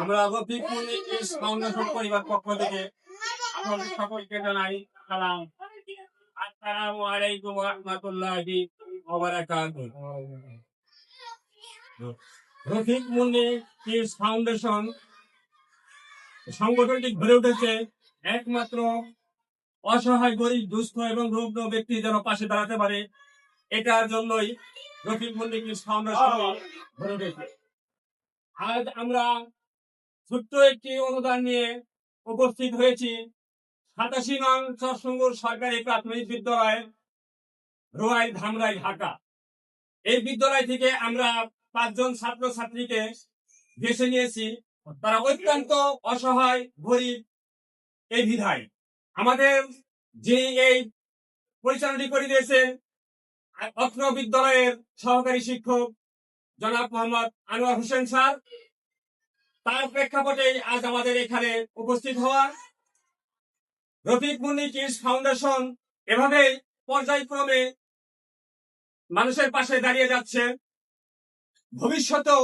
আমরা ফাউন্ডেশন পরিবার পক্ষ থেকে। আপনাদের সকলকে জানাই সালাম। আসসালামু আলাইকুম ওয়া রাহমাতুল্লাহি ওয়া বারাকাতুহু। Rafiq Munni kids foundation. সংগঠনটি গড়ে উঠেছে একমাত্র অসহায় গরিব দুস্থ এবং রুগ্ন ব্যক্তি যেন পাশে দাঁড়াতে পারে। এটার জন্যই রফিক উঠেছে। আজ আমরা ছোট্ট একটি অনুদান নিয়ে উপস্থিত হয়েছি। সাতাশি নং চরসঙ্গুর সরকারি প্রাথমিক বিদ্যালয় রোয়াই ধামরাই ঢাকা। এই বিদ্যালয় থেকে আমরা পাঁচজন ছাত্র ছাত্রীকে বেছে নিয়েছি। তারা অত্যন্ত অসহায় গরিব এই বিধায়। আমাদের যে এই পরিচালনাটি করে দিয়েছেন অত্র বিদ্যালয়ের সহকারী শিক্ষক জনাব মোহাম্মদ আনোয়ার হোসেন স্যার। তার প্রেক্ষাপটে আজ আমাদের এখানে উপস্থিত হওয়া রফিক মুন্নি কিডস ফাউন্ডেশন এভাবে পর্যায়ক্রমে মানুষের পাশে দাঁড়িয়ে যাচ্ছে। ভবিষ্যতেও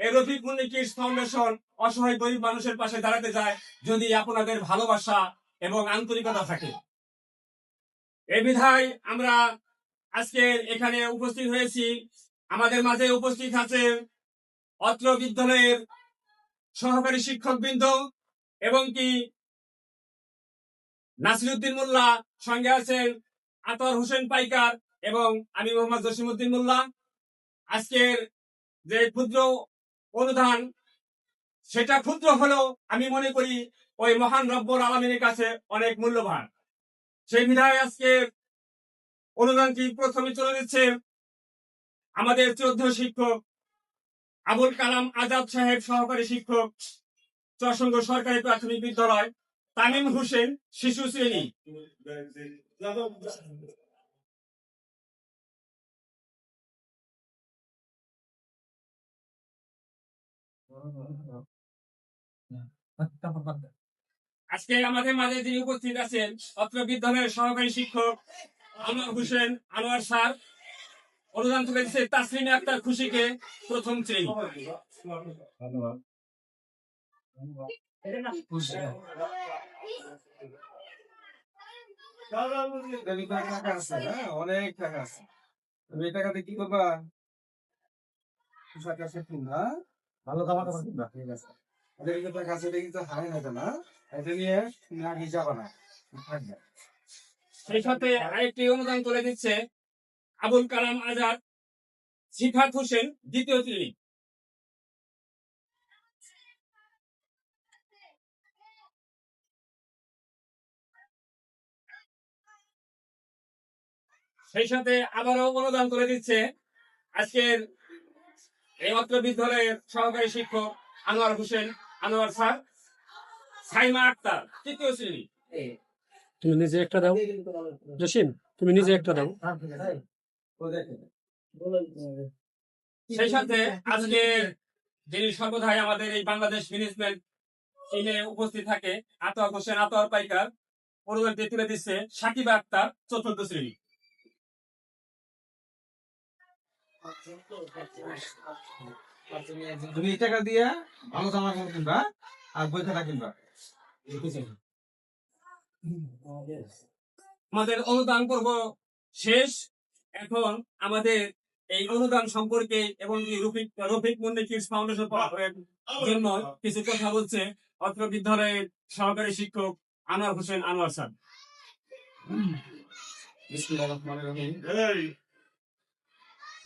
এই রফিক মুন্নি কিডস ফাউন্ডেশন অসহায় গরিব মানুষের পাশে দাঁড়াতে যায় যদি আপনাদের ভালোবাসা এবং আন্তরিকতা থাকে। এ বিধায় আমরা আজকে এখানে উপস্থিত হয়েছি। আমাদের মাঝে উপস্থিত আছে অত্র বিদ্যালয়ের সহকারী শিক্ষক বৃন্দ এবং কি নাসিরুদ্দিন মোল্লা, সঙ্গে আছেন আতর হোসেন পাইকার এবং আমি মোহাম্মদ জসিমুদ্দিন মোল্লা। আজকের যে ক্ষুদ্র অনুদান সেটা ক্ষুদ্র হলেও আমি মনে করি ওই মহান রব্বর আলমিনের কাছে অনেক মূল্যবান। সেই বিধায় আজকে অনুদানটি প্রথমে চলে দিচ্ছে আমাদের শ্রদ্ধেয় শিক্ষক, আবুল কালাম আজাদ সাহেব সহকারী শিক্ষক চরসঙ্গ সরকারি প্রাথমিক বিদ্যালয়, তামিম হোসেন শিশু শ্রেণি। আজকে আমাদের মাঝে যিনি উপস্থিত আছেন, অত্র বিদ্যালয়ের সহকারী শিক্ষক আনোয়ার হোসেন আনোয়ার স্যার। অনুদান তুলে দিচ্ছে তাসলিমে আক্তার খুশিকে প্রথম শ্রেণি। টাকা আছে অনেক টাকা আছে তুমি এই টাকাতে কি করবা কিনবা ভালো খাবার দাবার কিনবা ঠিক আছে এটা কিন্তু টাকা আছে এটা কিন্তু হারাই না এটা নিয়ে তুমি আগে যাবা না থাকবে সেই সাথে আরেকটি অনুদান তুলে দিচ্ছে আবুল কালাম আজাদ সিফাত হোসেন দ্বিতীয় শ্রেণি সেই সাথে আবারও অনুদান করে দিচ্ছে আজকের এই অত্র বিদ্যালয়ের সহকারী শিক্ষক আনোয়ার হোসেন, আনোয়ার স্যার, সাইমা আক্তার, তৃতীয় শ্রেণি। তুমি নিজে একটা দাও। জসিম তুমি নিজে একটা দাও। সেই সাথে আজকে যিনি সর্বদাই আমাদের এই বাংলাদেশ ম্যানেজমেন্ট টিমে উপস্থিত থাকে আতোয়ার হোসেন আতোয়ার পাইকার অনুদানটি তুলে দিচ্ছে সাকিবা আক্তার চতুর্থ শ্রেণি। তুমি এই টাকা দিয়ে ভালো জামা কিনবা আর বই খাতা কিনবা। আমাদের অনুদান পর্ব শেষ। এখন আমাদের এই অনুদান সম্পর্কে এবং রফিক রফিক ফাউন্ডেশন পড়াশোনার জন্য কিছু কথা বলছে অত্র বিদ্যালয়ের সহকারী শিক্ষক আনোয়ার হোসেন আনোয়ার স্যার। বিসমিল্লাহির রহমানির রহিম।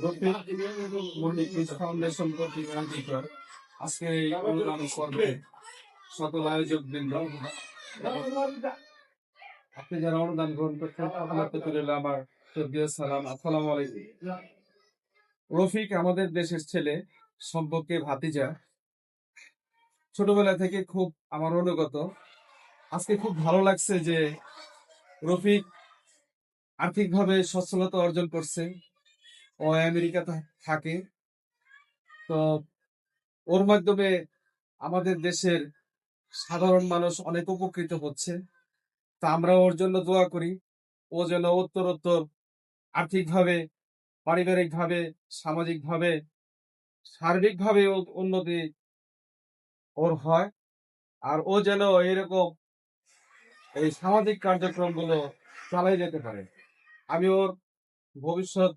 রফিক মন্ডি কিডস ফাউন্ডেশন কর্তৃক আয়োজিত আজকে এই অনুদান পর্বে সকল আয়োজক বৃন্দ আপনি যারা অনুদান গ্রহণ করছেন রইল আমার সালাম আসসালামু আলাইকুম। রফিক আমাদের দেশের ছেলে সম্পর্কে ভাতিজা। ছোটবেলা থেকে খুব আমার অনুগত। আজকে খুব ভালো লাগছে যে রফিক আর্থিকভাবে সচ্ছলতা অর্জন করছে। ও আমেরিকাতে থাকে। তো ওর মাধ্যমে আমাদের দেশের সাধারণ মানুষ অনেক উপকৃত হচ্ছে। তা আমরা ওর জন্য দোয়া করি। ও যেন উত্তরোত্তর আর্থিকভাবে, পারিবারিকভাবে, সামাজিকভাবে, সার্বিকভাবে উন্নতি ওর হয়। আর ও যেন এরকম এই সামাজিক কার্যক্রমগুলো চালাই যেতে পারে। আমি ওর ভবিষ্যৎ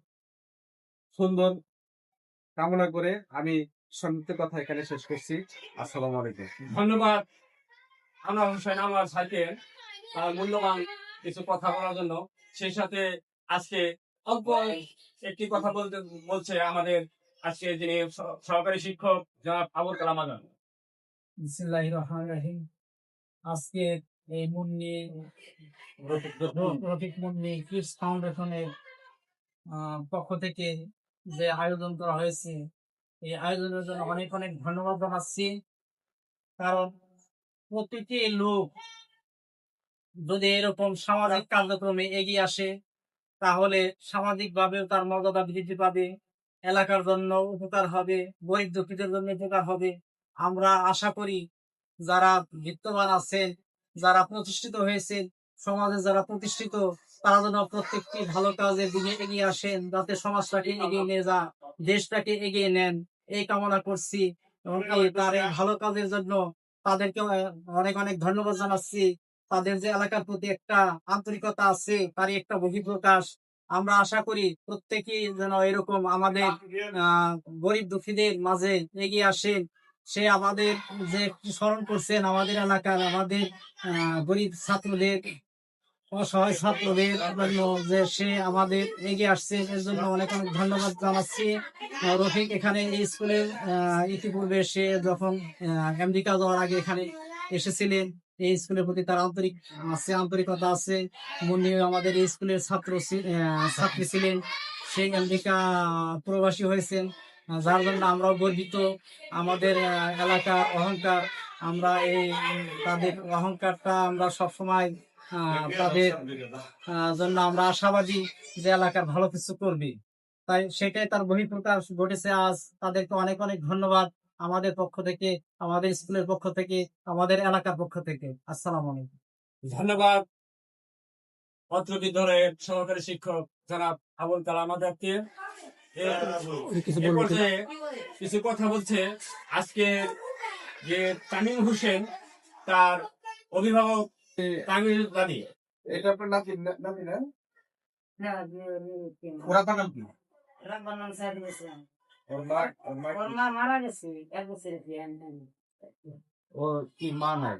সুন্দর কামনা করে আমি সংক্ষিপ্ত কথা এখানে শেষ করছি। আসসালামু আলাইকুম। ধন্যবাদ। আনোয়ার হোসেন, আমার সাথে মূল্যবান কিছু কথা বলার জন্য। সেই সাথে আজকে অল্প একটি কথা বলতে, বলছে আমাদের আজকে যিনি সহকারী শিক্ষক, জনাব আবুল কালাম বিসমিল্লাহির রহমানির রহিম। আজকে এই মুন্নি, রফিক মুন্নি কিডস ফাউন্ডেশনের পক্ষ থেকে যে আয়োজন করা হয়েছে, এই আয়োজনের জন্য অনেক অনেক ধন্যবাদ জানাচ্ছি। কারণ প্রতিটি লোক যদি এরকম সামাজিক কার্যক্রমে এগিয়ে আসে তাহলে সামাজিকভাবেও তার মর্যাদা বৃদ্ধি পাবে এলাকার জন্য উপকার হবে গরিব দুঃখীদের জন্য উপকার হবে। আমরা আশা করি যারা বিত্তবান আছেন যারা প্রতিষ্ঠিত হয়েছে সমাজে যারা প্রতিষ্ঠিত তারা যেন প্রত্যেকটি ভালো কাজের দিকে এগিয়ে আসেন যাতে সমাজটাকে এগিয়ে নিয়ে যা দেশটাকে এগিয়ে নেন। এই কামনা করছি। এবং তার এই ভালো কাজের জন্য তাদেরকে অনেক অনেক ধন্যবাদ জানাচ্ছি। তাদের যে এলাকার প্রতি একটা আন্তরিকতা আছে, তারই একটা বহিঃপ্রকাশ। আমরা আশা করি প্রত্যেকেই যেন এরকম আমাদের গরিব দুঃখীদের মাঝে এগিয়ে আসেন সে আমাদের যে স্মরণ করছেন আমাদের এলাকার আমাদের গরিব ছাত্রদের, অসহায় ছাত্রদের জন্য যে সে আমাদের এগিয়ে আসছে, এর জন্য অনেক অনেক ধন্যবাদ জানাচ্ছি। রফিক এখানে এই স্কুলে ইতিপূর্বে সে যখন আমেরিকা যাওয়ার আগে এখানে এসেছিলেন। এই স্কুলের প্রতি তার আন্তরিক আছে আন্তরিকতা আছে। মুন্নি আমাদের এই স্কুলের ছাত্র ছাত্রী ছিলেন। সেই আমেরিকা প্রবাসী হয়েছেন। যার জন্য আমরাও গর্বিত। আমাদের আহ, এলাকার অহংকার আমরা এই তাদের অহংকারটা আমরা সবসময় তাদের জন্য আমরা আশাবাদী যে এলাকার ভালো কিছু করবে। তাই সেটাই তার বহিঃপ্রকাশ ঘটেছে। আজ তাদেরকে অনেক অনেক ধন্যবাদ। আমাদের পক্ষ থেকে আমাদের স্কুলের পক্ষ থেকে আমাদের এলাকার পক্ষ থেকে। আসসালামু আলাইকুম। ধন্যবাদ। পত্র বিদ্যালয়ের সহকারী শিক্ষক জনাব আবুল কালাম আজাদকে। কিছু কথা বলছে আজকে যে তামিম হোসেন তার অভিভাবক তামিল দাদি এটা আপনার নাতি না- নাতি না? ওরা তার নাম কি? ওর মা কি? মারা গেছে এক বছর ও কি মা নাই?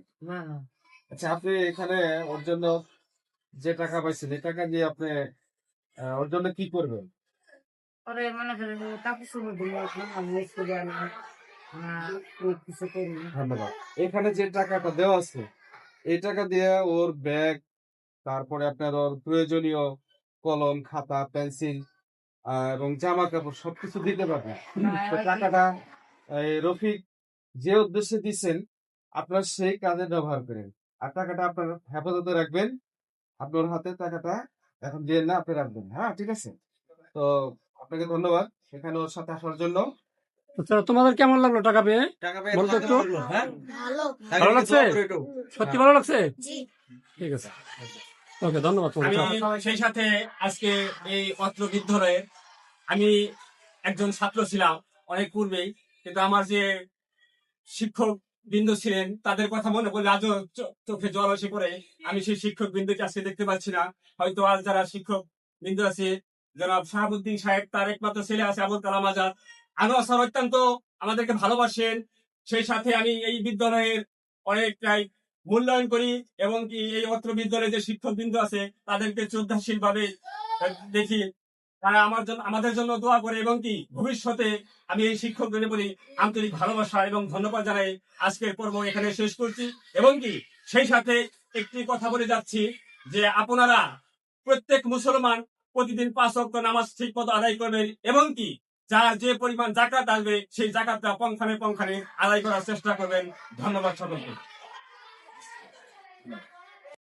আচ্ছা আপনি এখানে ওর জন্য যে টাকা পাইছেন এই টাকা দিয়ে আপনি ওর জন্য কি করবেন? মনে করেন আমি স্কুলে ধন্যবাদ। এখানে যে টাকাটা দেওয়া আছে এই টাকা দিয়ে ওর ব্যাগ তারপরে আপনার ওর প্রয়োজনীয় কলম খাতা পেন্সিল এবং জামা কাপড় সবকিছু দিতে পারবেন তো টাকাটা রফিক যে উদ্দেশ্যে দিচ্ছেন আপনার সেই কাজে ব্যবহার করেন। আর টাকাটা আপনার হেফাজতে রাখবেন। আপনার হাতে টাকাটা এখন দিয়ে না আপনি রাখবেন। হ্যাঁ ঠিক আছে? তো আপনাকে ধন্যবাদ এখানে ওর সাথে আসার জন্য। আচ্ছা তোমাদের কেমন লাগল টাকা পেয়ে? টাকা একটু। হ্যাঁ? ভালো। ভালো লাগছে? সত্যি ভালো লাগছে? ঠিক আছে। ওকে, ধন্যবাদ আমি সেই সাথে আজকে এই অত্র বিদ্যালয়ে আমি একজন ছাত্র ছিলাম অনেক পূর্বেই, কিন্তু আমার যে শিক্ষক ছিলেন, তাদের কথা মনে আজও চোখে জল এসে পড়ে। আমি সেই শিক্ষক বিন্দুকে আজকে দেখতে পাচ্ছি না। হয়তো আজ যারা শিক্ষক বিন্দু আছে, জনাব শাহাবুদ্দিন সাহেব, তার একমাত্র ছেলে আছে আবুল কালাম আজাদ। আনোয়ার স্যার অত্যন্ত আমাদেরকে ভালোবাসেন। সেই সাথে আমি এই বিদ্যালয়ের অনেকটাই মূল্যায়ন করি এবং কি এই অত্র বিদ্যালয়ে যে শিক্ষক বিন্দু আছে, তাদেরকে শ্রদ্ধাশীল ভাবে দেখি। তারা আমার জন্য, আমাদের জন্য দোয়া করে এবং কি ভবিষ্যতে আমি এই শিক্ষকদের প্রতি আন্তরিক ভালোবাসা এবং ধন্যবাদ জানাই। আজকের পর্ব এখানে শেষ করছি এবং কি সেই সাথে একটি কথা বলে যাচ্ছি যে আপনারা প্রত্যেক মুসলমান প্রতিদিন পাঁচ অক্ট নামাজ ঠিক মতো আদায় করবেন এবং কি যার যে পরিমাণ জাকাত আসবে, সেই জাকাতটা পঙ্খানে পঙ্খানে আদায় করার চেষ্টা করবেন। ধন্যবাদ সকলকে।